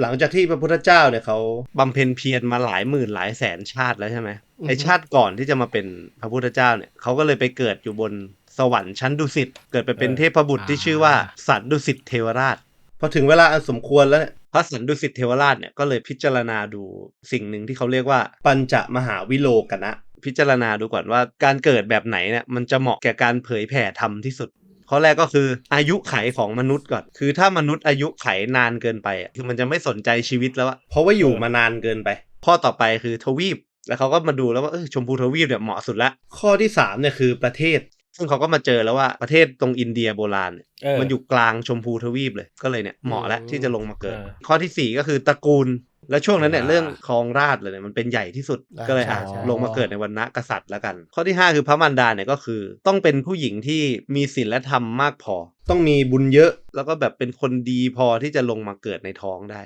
หลังจากที่พระพุทธเจ้าเนี่ยเขาบำเพ็ญเพียรมาหลายหมื่นหลายแสนชาติแล้วใช่ไหมอือฮึไอชาติก่อนที่จะมาเป็นพระพุทธเจ้าเนี่ยเขาก็เลยไปเกิดอยู่บนสวรรค์ชั้นดุสิตเกิดไปเป็นเทพบุตรที่ชื่อว่าสันดุสิตเทวราชพอถึงเวลาอันสมควรแล้วเนี่ยพระสันดุสิตเทวราชเนี่ยก็เลยพิจารณาดูสิ่งหนึ่งที่เขาเรียกว่า ปัญจมหาวิโลกนะ พิจารณาดูก่อนว่าการเกิดแบบไหนเนี่ยมันจะเหมาะแก่การเผยแผ่ธรรมที่สุด ข้อแรกก็คืออายุไขของมนุษย์ก่อน คือถ้ามนุษย์อายุไขนานเกินไปอะคือมันจะไม่สนใจชีวิตแล้วอะเพราะว่าอยู่มานานเกินไป ข้อต่อไปคือทวีป แล้วเขาก็มาดูแล้วว่าเออชมพูทวีปเนี่ยเหมาะสุดละ ข้อที่3เนี่ยคือประเทศ ซึ่งเขาก็มาเจอแล้วว่าประเทศตรงอินเดียโบราณเนี่ยเออมันอยู่กลางชมพูทวีปเลย ก็เลยเนี่ยเหมาะแล้วอืมที่จะลงมาเกิดเออข้อที่สี่ก็คือตระกูล แล้วช่วงนั้นเนี่ยอ่าเรื่องครองราชย์เลยเนี่ยมันเป็นใหญ่ที่สุดอ่าก็เลยอะใช่ใช่ลงมาเกิดในวันณะกษัตริย์แล้วกัน ข้อที่ห้าคือพระมารดาเนี่ยก็คือ ต้องเป็นผู้หญิงที่มีศีลและธรรมมากพอ ต้องมีบุญเยอะแล้วก็แบบเป็นคนดีพอที่จะลงมาเกิดในท้องได้